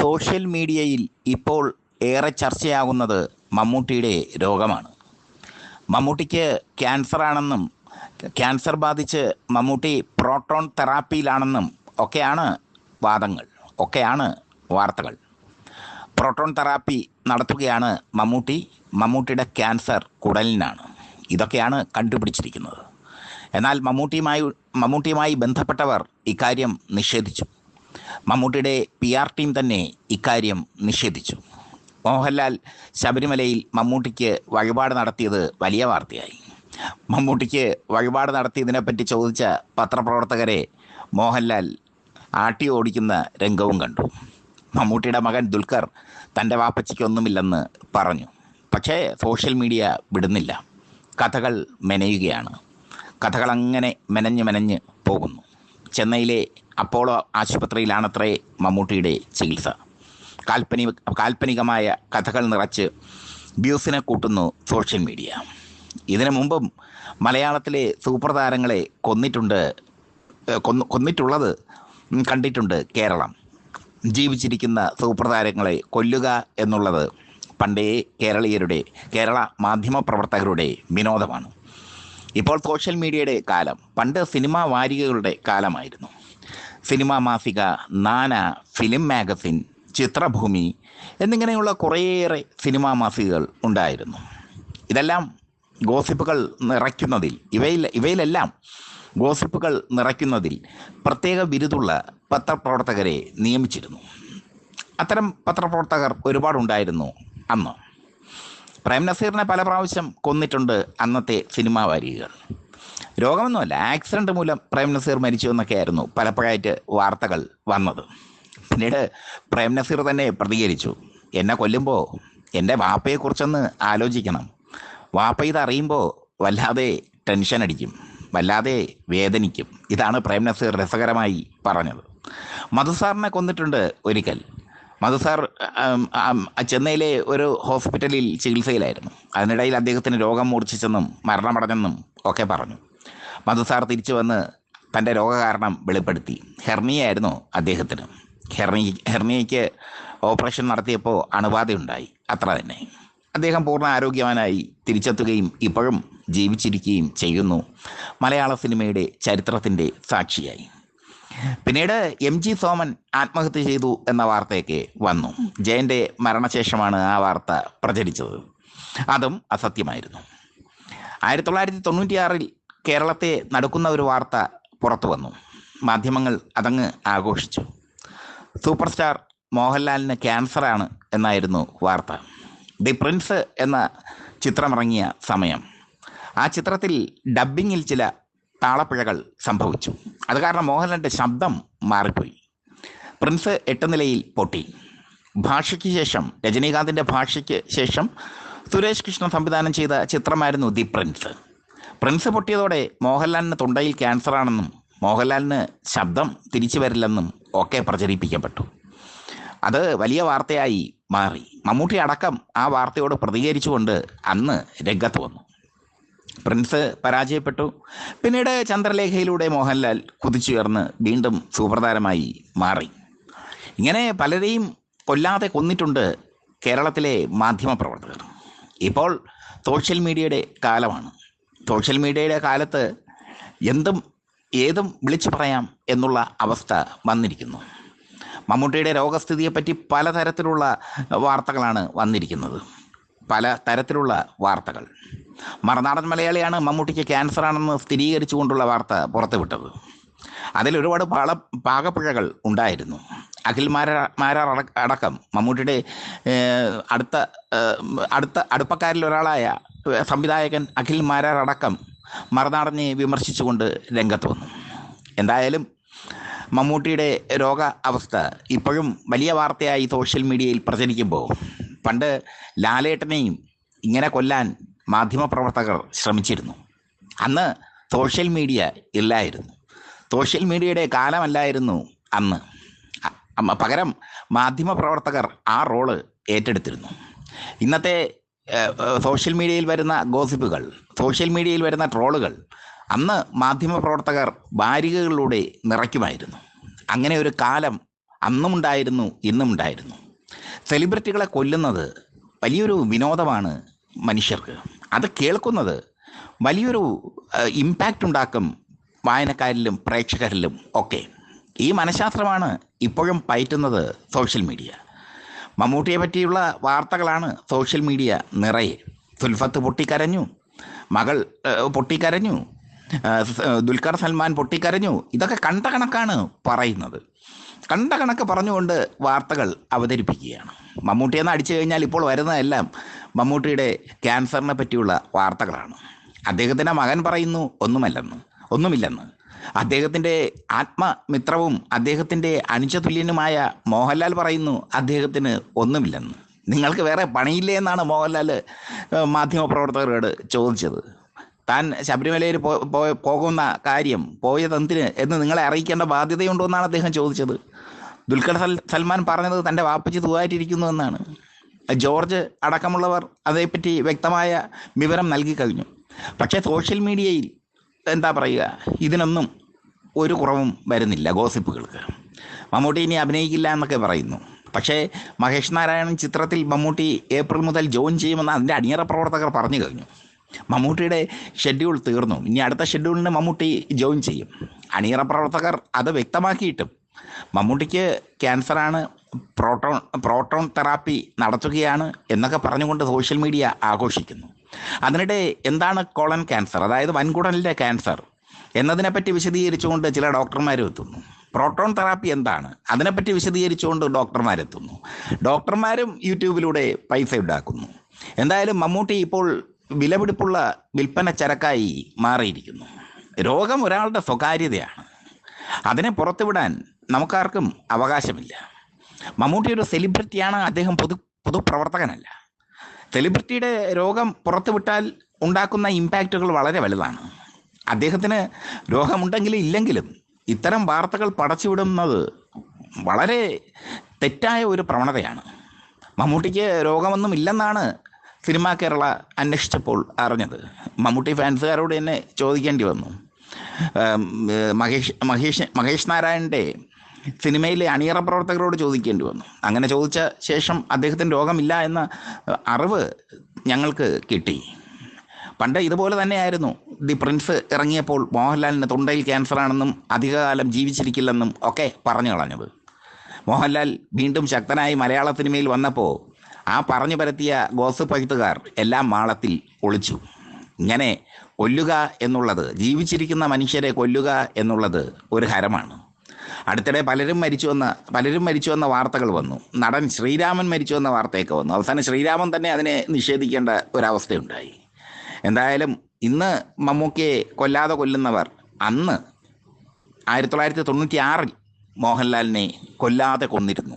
Social മീഡിയയിൽ ഇപ്പോൾ ഏറെ ചർച്ചയാകുന്നത് മമ്മൂട്ടിയുടെ രോഗമാണ്. മമ്മൂട്ടിക്ക് ക്യാൻസർ ആണെന്നും ക്യാൻസർ ബാധിച്ച് മമ്മൂട്ടി പ്രോട്ടോൺ തെറാപ്പിയിലാണെന്നും ഒക്കെയാണ് വാദങ്ങൾ ഒക്കെയാണ് വാർത്തകൾ. പ്രോട്ടോൺ തെറാപ്പി നടത്തുകയാണ് മമ്മൂട്ടി മമ്മൂട്ടിയുടെ ക്യാൻസർ കുടലിനാണ്. ഇതൊക്കെയാണ് കണ്ടുപിടിച്ചിരിക്കുന്നത്. എന്നാൽ മമ്മൂട്ടിയുമായി മമ്മൂട്ടിയുമായി ബന്ധപ്പെട്ടവർ ഇക്കാര്യം നിഷേധിച്ചു. മമ്മൂട്ടിയുടെ പി ആർ ടീം തന്നെ ഇക്കാര്യം നിഷേധിച്ചു. മോഹൻലാൽ ശബരിമലയിൽ മമ്മൂട്ടിക്ക് വഴിപാട് നടത്തിയത് വലിയ വാർത്തയായി. മമ്മൂട്ടിക്ക് വഴിപാട് നടത്തിയതിനെപ്പറ്റി ചോദിച്ച പത്രപ്രവർത്തകരെ മോഹൻലാൽ ആട്ടി ഓടിക്കുന്ന രംഗവും കണ്ടു. മമ്മൂട്ടിയുടെ മകൻ ദുൽഖർ തന്റെ വാപ്പച്ചിക്കൊന്നുമില്ലെന്ന് പറഞ്ഞു. പക്ഷേ സോഷ്യൽ മീഡിയ വിടുന്നില്ല. കഥകൾ മെനയുകയാണ്. കഥകൾ അങ്ങനെ മെനഞ്ഞ് മെനഞ്ഞ് പോകുന്നു. ചെന്നൈയിലെ അപ്പോളോ ആശുപത്രിയിലാണത്രേ മമ്മൂട്ടിയുടെ ചികിത്സ. കാൽപ്പനി കാൽപ്പനികമായ കഥകൾ നിറച്ച് വ്യൂസിനെ കൂട്ടുന്നു സോഷ്യൽ മീഡിയ. ഇതിനു മുമ്പും മലയാളത്തിലെ സൂപ്പർ താരങ്ങളെ കൊന്നിട്ടുണ്ട് കൊന്നു കൊന്നിട്ടുള്ളത് കണ്ടിട്ടുണ്ട് കേരളം. ജീവിച്ചിരിക്കുന്ന സൂപ്പർ താരങ്ങളെ കൊല്ലുക എന്നുള്ളത് പണ്ടേ കേരളീയരുടെ കേരള മാധ്യമ പ്രവർത്തകരുടെ വിനോദമാണ്. ഇപ്പോൾ സോഷ്യൽ മീഡിയയുടെ കാലം പണ്ട് സിനിമാ വാരികകളുടെ കാലമായിരുന്നു. സിനിമാ മാസിക നാന ഫിലിം മാഗസിൻ ചിത്രഭൂമി എന്നിങ്ങനെയുള്ള കുറേയേറെ സിനിമാ മാസികകൾ ഉണ്ടായിരുന്നു. ഇതെല്ലാം ഗോസിപ്പുകൾ നിറയ്ക്കുന്നതിൽ ഇവയിൽ ഇവയിലെല്ലാം ഗോസിപ്പുകൾ നിറയ്ക്കുന്നതിൽ പ്രത്യേക ബിരുദുള്ള പത്രപ്രവർത്തകരെ നിയമിച്ചിരുന്നു. അത്തരം പത്രപ്രവർത്തകർ ഒരുപാടുണ്ടായിരുന്നു അന്ന്. പ്രേം നസീറിനെ പല പ്രാവശ്യം കൊന്നിട്ടുണ്ട് അന്നത്തെ സിനിമാ വാരികകൾ. രോഗമൊന്നുമല്ല ആക്സിഡന്റ് മൂലം പ്രേം നസീർ മരിച്ചു എന്നൊക്കെ എന്നൊക്കെയായിരുന്നു പലപ്പോഴായിട്ട് വാർത്തകൾ വന്നത്. പിന്നീട് പ്രേം നസീർ തന്നെ പ്രതികരിച്ചു. എന്നെ കൊല്ലുമ്പോൾ എന്റെ വാപ്പയെക്കുറിച്ചൊന്ന് ആലോചിക്കണം. വാപ്പ ഇതറിയുമ്പോൾ വല്ലാതെ ടെൻഷൻ അടിക്കും വല്ലാതെ വേദനിക്കും. ഇതാണ് പ്രേം നസീർ രസകരമായി പറഞ്ഞത്. മധുസാറിനെ കൊന്നിട്ടുണ്ട് ഒരിക്കൽ. മധുസാർ സാർ ചെന്നൈയിലെ ഒരു ഹോസ്പിറ്റലിൽ ചികിത്സയിലായിരുന്നു. അതിനിടയിൽ അദ്ദേഹത്തിന് രോഗം മൂർച്ഛിച്ചെന്നും മരണമടഞ്ഞെന്നും ഒക്കെ പറഞ്ഞു. മധു സാർ തിരിച്ചു വന്ന് തന്റെ രോഗകാരണം വെളിപ്പെടുത്തി. ഹെർണിയായിരുന്നു അദ്ദേഹത്തിന്. ഹെർണി ഹെർണിയയ്ക്ക് ഓപ്പറേഷൻ നടത്തിയപ്പോൾ അണുബാധയുണ്ടായി. അത്ര തന്നെ. അദ്ദേഹം പൂർണ ആരോഗ്യവാനായി തിരിച്ചെത്തുകയും ഇപ്പോഴും ജീവിച്ചിരിക്കുകയും ചെയ്യുന്നു. മലയാള സിനിമയുടെ ചരിത്രത്തിന്റെ സാക്ഷിയായി. പിന്നീട് എം ജി സോമൻ ആത്മഹത്യ ചെയ്തു എന്ന വാർത്തയൊക്കെ വന്നു. ജയന്റെ മരണശേഷമാണ് ആ വാർത്ത പ്രചരിച്ചത്. അതും അസത്യമായിരുന്നു. ആയിരത്തി തൊള്ളായിരത്തി തൊണ്ണൂറ്റിയാറിൽ കേരളത്തെ നടക്കുന്ന ഒരു വാർത്ത പുറത്തു വന്നു. മാധ്യമങ്ങൾ അതങ്ങ് ആഘോഷിച്ചു. സൂപ്പർ സ്റ്റാർ മോഹൻലാലിന് ക്യാൻസറാണ് എന്നായിരുന്നു വാർത്ത. ദി പ്രിൻസ് എന്ന ചിത്രമിറങ്ങിയ സമയം. ആ ചിത്രത്തിൽ ഡബ്ബിങ്ങിൽ ചില താളപ്പിഴകൾ സംഭവിച്ചു. അത് കാരണം മോഹൻലാലിന്റെ ശബ്ദം മാറിപ്പോയി. പ്രിൻസ് എട്ട് നിലയിൽ പൊട്ടി. ഭാഷയ്ക്ക് ശേഷം രജനീകാന്തിന്റെ ഭാഷയ്ക്ക് ശേഷം സുരേഷ് കൃഷ്ണ സംവിധാനം ചെയ്ത ചിത്രമായിരുന്നു ദി പ്രിൻസ്. പ്രിൻസ് പൊട്ടിയതോടെ മോഹൻലാലിന് തൊണ്ടയിൽ ക്യാൻസറാണെന്നും മോഹൻലാലിന് ശബ്ദം തിരിച്ചു വരില്ലെന്നും ഒക്കെ പ്രചരിപ്പിക്കപ്പെട്ടു. അത് വലിയ വാർത്തയായി മാറി. മമ്മൂട്ടി അടക്കം ആ വാർത്തയോട് പ്രതികരിച്ചുകൊണ്ട് അന്ന് രംഗത്ത് വന്നു. പ്രിൻസ് പരാജയപ്പെട്ടു. പിന്നീട് ചന്ദ്രലേഖയിലൂടെ മോഹൻലാൽ കുതിച്ചുയർന്ന് വീണ്ടും സൂപ്രധാനമായി മാറി. ഇങ്ങനെ പലരെയും കൊല്ലാതെ കൊന്നിട്ടുണ്ട് കേരളത്തിലെ മാധ്യമപ്രവർത്തകർ. ഇപ്പോൾ സോഷ്യൽ മീഡിയയുടെ കാലമാണ്. സോഷ്യൽ മീഡിയയുടെ കാലത്ത് എന്തും ഏതും വിളിച്ചു പറയാം എന്നുള്ള അവസ്ഥ വന്നിരിക്കുന്നു. മമ്മൂട്ടിയുടെ രോഗസ്ഥിതിയെപ്പറ്റി പലതരത്തിലുള്ള വാർത്തകളാണ് വന്നിരിക്കുന്നത്. പല തരത്തിലുള്ള വാർത്തകൾ. മറുനാടൻ മലയാളിയാണ് മമ്മൂട്ടിക്ക് ക്യാൻസർ ആണെന്ന് സ്ഥിരീകരിച്ചുകൊണ്ടുള്ള വാർത്ത പുറത്തുവിട്ടത്. അതിൽ ഒരുപാട് പാള പാകപ്പിഴകൾ ഉണ്ടായിരുന്നു. അഖിൽ മാരാർ മാരാർ അടക്കം മമ്മൂട്ടിയുടെ അടുത്ത അടുത്ത അടുപ്പക്കാരിൽ ഒരാളായ സംവിധായകൻ അഖിൽ മാരാർ അടക്കം മറുനാടനെ വിമർശിച്ചുകൊണ്ട് രംഗത്ത് വന്നു. എന്തായാലും മമ്മൂട്ടിയുടെ രോഗ അവസ്ഥ ഇപ്പോഴും വലിയ വാർത്തയായി സോഷ്യൽ മീഡിയയിൽ പ്രചരിക്കുമ്പോൾ. പണ്ട് ലാലേട്ടനെയും ഇങ്ങനെ കൊല്ലാൻ മാധ്യമപ്രവർത്തകർ ശ്രമിച്ചിരുന്നു. അന്ന് സോഷ്യൽ മീഡിയ ഇല്ലായിരുന്നു. സോഷ്യൽ മീഡിയയുടെ കാലമല്ലായിരുന്നു അന്ന്. പകരം മാധ്യമപ്രവർത്തകർ ആ റോൾ ഏറ്റെടുത്തിരുന്നു. ഇന്നത്തെ സോഷ്യൽ മീഡിയയിൽ വരുന്ന ഗോസിപ്പുകൾ സോഷ്യൽ മീഡിയയിൽ വരുന്ന ട്രോളുകൾ അന്ന് മാധ്യമപ്രവർത്തകർ വാരികകളിലൂടെ നിറയ്ക്കുമായിരുന്നു. അങ്ങനെ ഒരു കാലം അന്നുമുണ്ടായിരുന്നു ഇന്നുമുണ്ടായിരുന്നു. സെലിബ്രിറ്റികളെ കൊല്ലുന്നത് വലിയൊരു വിനോദമാണ് മനുഷ്യർക്ക്. അത് കേൾക്കുന്നത് വലിയൊരു ഇമ്പാക്റ്റ് ഉണ്ടാക്കും വായനക്കാരിലും പ്രേക്ഷകരിലും ഒക്കെ. ഈ മനഃശാസ്ത്രമാണ് ഇപ്പോഴും പയറ്റുന്നത് സോഷ്യൽ മീഡിയ മമ്മൂട്ടിയെ പറ്റിയുള്ള വാർത്തകളാണ് സോഷ്യൽ മീഡിയ നിറയെ. സുൽഫത്ത് പൊട്ടിക്കരഞ്ഞു മകൾ പൊട്ടിക്കരഞ്ഞു ദുൽഖർ സൽമാൻ പൊട്ടിക്കരഞ്ഞു. ഇതൊക്കെ കണ്ട കണക്കാണ് പറയുന്നത്. കണ്ട കണക്ക് പറഞ്ഞുകൊണ്ട് വാർത്തകൾ അവതരിപ്പിക്കുകയാണ്. മമ്മൂട്ടിയെന്ന് അടിച്ചു കഴിഞ്ഞാൽ ഇപ്പോൾ വരുന്നതെല്ലാം മമ്മൂട്ടിയുടെ ക്യാൻസറിനെ പറ്റിയുള്ള വാർത്തകളാണ്. അദ്ദേഹത്തിന്റെ മകൻ പറയുന്നു ഒന്നുമല്ലെന്ന് ഒന്നുമില്ലെന്ന്. അദ്ദേഹത്തിന്റെ ആത്മമിത്രവും അദ്ദേഹത്തിന്റെ അനുജതുല്യനുമായ മോഹൻലാൽ പറയുന്നു അദ്ദേഹത്തിന് ഒന്നുമില്ലെന്ന്. നിങ്ങൾക്ക് വേറെ പണിയില്ലേ എന്നാണ് മോഹൻലാൽ മാധ്യമപ്രവർത്തകരോട് ചോദിച്ചത്. താൻ ശബരിമലയിൽ പോകുന്ന കാര്യം പോയതെന്തിന് എന്ന് നിങ്ങളെ അറിയിക്കേണ്ട ബാധ്യതയുണ്ടോ എന്നാണ് അദ്ദേഹം ചോദിച്ചത്. ദുൽഖർ സൽ സൽമാൻ പറഞ്ഞത് തന്റെ വാപ്പച്ചി സുഖമായിട്ടിരിക്കുന്നു എന്നാണ്. ജോർജ് അടക്കമുള്ളവർ അതേപ്പറ്റി വ്യക്തമായ വിവരം നൽകി കഴിഞ്ഞു. പക്ഷേ സോഷ്യൽ മീഡിയയിൽ എന്താ പറയുക ഇതിനൊന്നും ഒരു കുറവും വരുന്നില്ല ഗോസിപ്പുകൾക്ക്. മമ്മൂട്ടി ഇനി അഭിനയിക്കില്ല എന്നൊക്കെ പറയുന്നു. പക്ഷേ മഹേഷ് നാരായണൻ ചിത്രത്തിൽ മമ്മൂട്ടി ഏപ്രിൽ മുതൽ ജോയിൻ ചെയ്യുമെന്ന് അതിന്റെ അണിയറ പ്രവർത്തകർ പറഞ്ഞു കഴിഞ്ഞു. മമ്മൂട്ടിയുടെ ഷെഡ്യൂൾ തീർന്നു. ഇനി അടുത്ത ഷെഡ്യൂളിന് മമ്മൂട്ടി ജോയിൻ ചെയ്യും. അണിയറ പ്രവർത്തകർ അത് വ്യക്തമാക്കിയിട്ടും മമ്മൂട്ടിക്ക് ക്യാൻസറാണ് പ്രോട്ടോൺ പ്രോട്ടോൺ തെറാപ്പി നടത്തുകയാണ് എന്നൊക്കെ പറഞ്ഞുകൊണ്ട് സോഷ്യൽ മീഡിയ ആഘോഷിക്കുന്നു. അതിനിടെ എന്താണ് കോളൻ ക്യാൻസർ? അതായത് വൻകുടലിന്റെ ക്യാൻസർ എന്നതിനെപ്പറ്റി വിശദീകരിച്ചുകൊണ്ട് ചില ഡോക്ടർമാരും എത്തുന്നു. പ്രോട്ടോൺ തെറാപ്പി എന്താണ്? അതിനെപ്പറ്റി വിശദീകരിച്ചുകൊണ്ട് ഡോക്ടർമാരെത്തുന്നു ഡോക്ടർമാരും യൂട്യൂബിലൂടെ പൈസ ഉണ്ടാക്കുന്നു. എന്തായാലും മമ്മൂട്ടി ഇപ്പോൾ വിലപിടിപ്പുള്ള വിൽപ്പന ചരക്കായി മാറിയിരിക്കുന്നു. രോഗം ഒരാളുടെ സ്വകാര്യതയാണ്. അതിനെ പുറത്തുവിടാൻ നമുക്കാർക്കും അവകാശമില്ല. മമ്മൂട്ടി ഒരു സെലിബ്രിറ്റിയാണ് അദ്ദേഹം പൊതു പൊതുപ്രവർത്തകനല്ല. സെലിബ്രിറ്റിയുടെ രോഗം പുറത്തുവിട്ടാൽ ഉണ്ടാക്കുന്ന ഇമ്പാക്റ്റുകൾ വളരെ വലുതാണ്. അദ്ദേഹത്തിന് രോഗമുണ്ടെങ്കിലും ഇല്ലെങ്കിലും ഇത്തരം വാർത്തകൾ പടച്ചുവിടുന്നത് വളരെ തെറ്റായ ഒരു പ്രവണതയാണ്. മമ്മൂട്ടിക്ക് രോഗമൊന്നും ഇല്ലെന്നാണ് സിനിമ കേരള അന്വേഷിച്ചപ്പോൾ അറിഞ്ഞത്. മമ്മൂട്ടി ഫാൻസുകാരോട് തന്നെ ചോദിക്കേണ്ടി വന്നു. മഹേഷ് മഹേഷ് മഹേഷ് നാരായണന്റെ സിനിമയിലെ അണിയറ പ്രവർത്തകരോട് ചോദിക്കേണ്ടി വന്നു. അങ്ങനെ ചോദിച്ച ശേഷം അദ്ദേഹത്തിന് രോഗമില്ല എന്ന അറിവ് ഞങ്ങൾക്ക് കിട്ടി. പണ്ട് ഇതുപോലെ തന്നെയായിരുന്നു. ദി പ്രിൻസ് ഇറങ്ങിയപ്പോൾ മോഹൻലാലിന് തൊണ്ടയിൽ ക്യാൻസറാണെന്നും അധികകാലം ജീവിച്ചിരിക്കില്ലെന്നും ഒക്കെ പറഞ്ഞു കളഞ്ഞത്. മോഹൻലാൽ വീണ്ടും ശക്തനായി മലയാള സിനിമയിൽ വന്നപ്പോൾ ആ പറഞ്ഞു പരത്തിയ ഗോസിപ്പ് എഴുത്തുകാർ എല്ലാം മാളത്തിൽ ഒളിച്ചു. ഇങ്ങനെ കൊല്ലുക എന്നുള്ളത് ജീവിച്ചിരിക്കുന്ന മനുഷ്യരെ കൊല്ലുക എന്നുള്ളത് ഒരു ഹരമാണ്. അടുത്തിടെ പലരും മരിച്ചു എന്ന പലരും മരിച്ചു എന്ന വാർത്തകൾ വന്നു. നടൻ ശ്രീരാമൻ മരിച്ചു എന്ന വാർത്തയൊക്കെ വന്നു. അവസാനം ശ്രീരാമൻ തന്നെ അതിനെ നിഷേധിക്കേണ്ട ഒരവസ്ഥയുണ്ടായി. എന്തായാലും ഇന്ന് മമ്മൂക്കയെ കൊല്ലാതെ കൊല്ലുന്നവർ അന്ന് ആയിരത്തി തൊള്ളായിരത്തി തൊണ്ണൂറ്റി ആറിൽ മോഹൻലാലിനെ കൊല്ലാതെ കൊന്നിരുന്നു.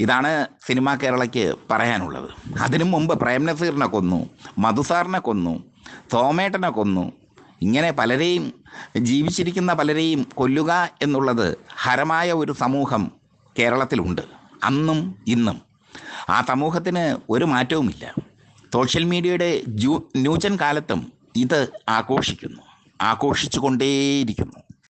ഇതാണ് സിനിമാ കേരളയ്ക്ക് പറയാനുള്ളത്. അതിനു മുമ്പ് പ്രേം നസീറിനെ കൊന്നു മധുസാറിനെ കൊന്നു തോമേട്ടനെ കൊന്നു. ഇങ്ങനെ പലരെയും ജീവിച്ചിരിക്കുന്ന പലരെയും കൊല്ലുക എന്നുള്ളത് ഹരമായ ഒരു സമൂഹം കേരളത്തിലുണ്ട്. അന്നും ഇന്നും. ആ സമൂഹത്തിന് ഒരു മാറ്റവുമില്ല. സോഷ്യൽ മീഡിയയുടെ ജൂ ന്യൂജൻ കാലത്തും ഇത് ആഘോഷിക്കുന്നു. ആഘോഷിച്ചു കൊണ്ടേയിരിക്കുന്നു